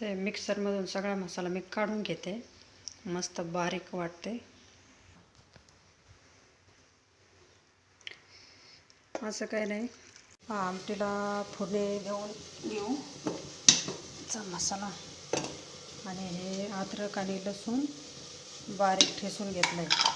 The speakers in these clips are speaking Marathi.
ते मिक्सरमधून सगळा मसाला मी काढून घेते. मस्त बारीक वाटते. असं काही नाही. आमटीला फोडणी देऊन घेऊ चा मसाला. आणि हे अद्रक आणि लसूण बारीक ठेसून घेतलं आहे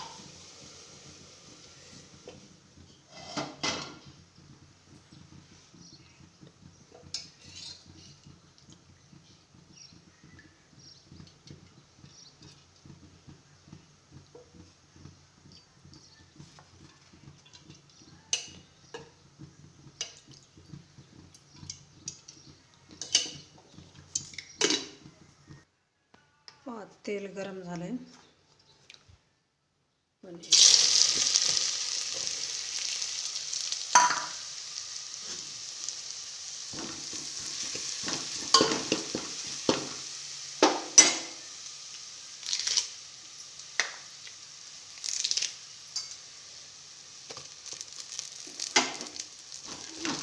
तेल गरम झालं आहे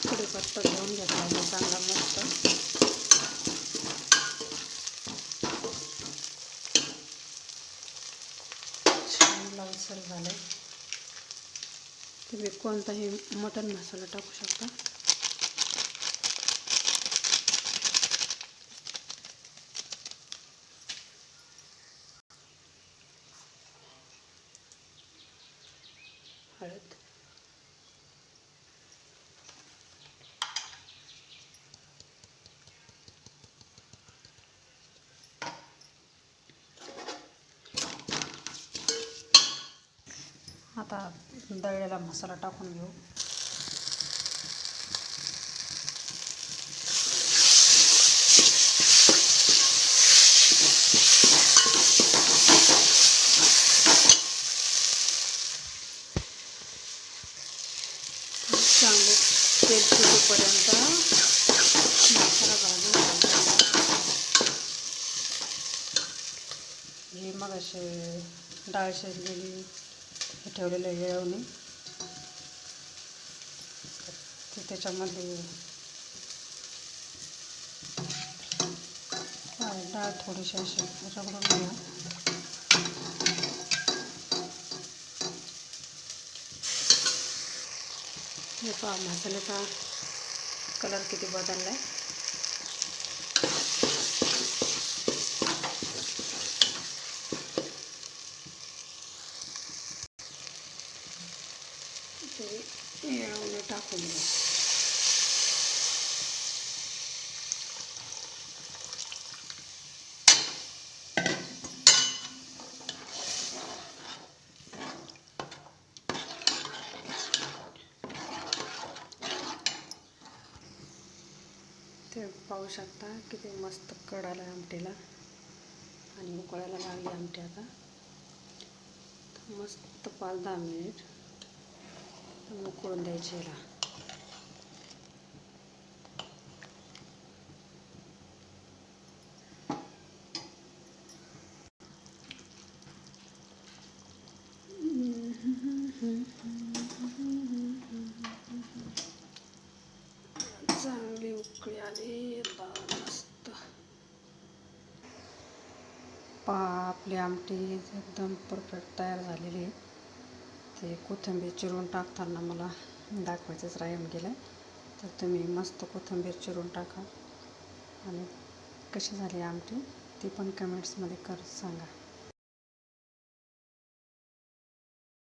कढीपत्ता घेऊन घेतला चांगला मस्त. तुम्ही कोणताही मटन मसाला टाकू शकता. आता दळलेला मसाला टाकून घेऊ. चांगले तेल सुटेपर्यंत मसाला भाजून हे मग असे डाळ शिजलेली. ठेवलेलं आहे येळवणी ते त्याच्यामध्ये डाळ थोडीशी अशी रगडून घ्या. हे पहा मसाल्याचा कलर किती बदलला आहे ते टाकून द्या ते पाहू शकता किती मस्त कड आला आमटीला. आणि उकळायला लागली आमटी आता. मस्त पाच दहा मिनिट. उकळून द्यायची याला चांगली उकळी आली मस्त पा आपली आमटी एकदम परफेक्ट तयार झालेली आहे. ते कोथिंबीर चिरून टाकताना मला दाखवायचंच रायम गेलं. तर तुम्ही मस्त कोथिंबीर चिरून टाका. आणि कशी झाली आमटी ती पण कमेंट्समध्ये कर सांगा.